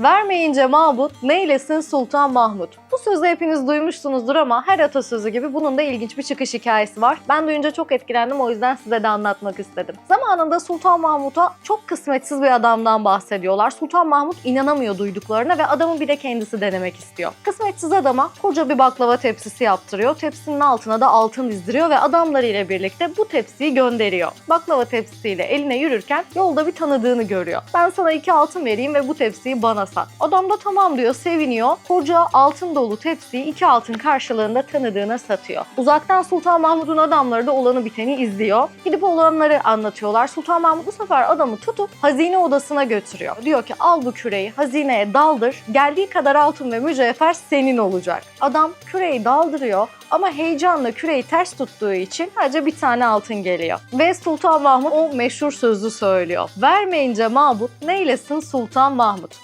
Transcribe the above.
Vermeyince Mahmut, neylesin Sultan Mahmut. Bu sözü hepiniz duymuşsunuzdur ama her atasözü gibi bunun da ilginç bir çıkış hikayesi var. Ben duyunca çok etkilendim o yüzden size de anlatmak istedim. Zamanında Sultan Mahmut'a çok kısmetsiz bir adamdan bahsediyorlar. Sultan Mahmut inanamıyor duyduklarına ve adamı bir de kendisi denemek istiyor. Kısmetsiz adama koca bir baklava tepsisi yaptırıyor. Tepsinin altına da altın dizdiriyor ve adamlarıyla birlikte bu tepsiyi gönderiyor. Baklava tepsisiyle eline yürürken yolda bir tanıdığını görüyor. Ben sana iki altın vereyim ve bu tepsiyi bana sat. Adam da tamam diyor, seviniyor. Koca altın dolu tepsiyi iki altın karşılığında tanıdığına satıyor. Uzaktan Sultan Mahmut'un adamları da olanı biteni izliyor. Gidip olanları anlatıyorlar. Sultan Mahmut bu sefer adamı tutup hazine odasına götürüyor. Diyor ki al bu küreyi hazineye daldır. Geldiği kadar altın ve mücevher senin olacak. Adam küreyi daldırıyor ama heyecanla küreyi ters tuttuğu için sadece bir tane altın geliyor. Ve Sultan Mahmut o meşhur sözü söylüyor. Vermeyince Mahmut neylesin Sultan Mahmut.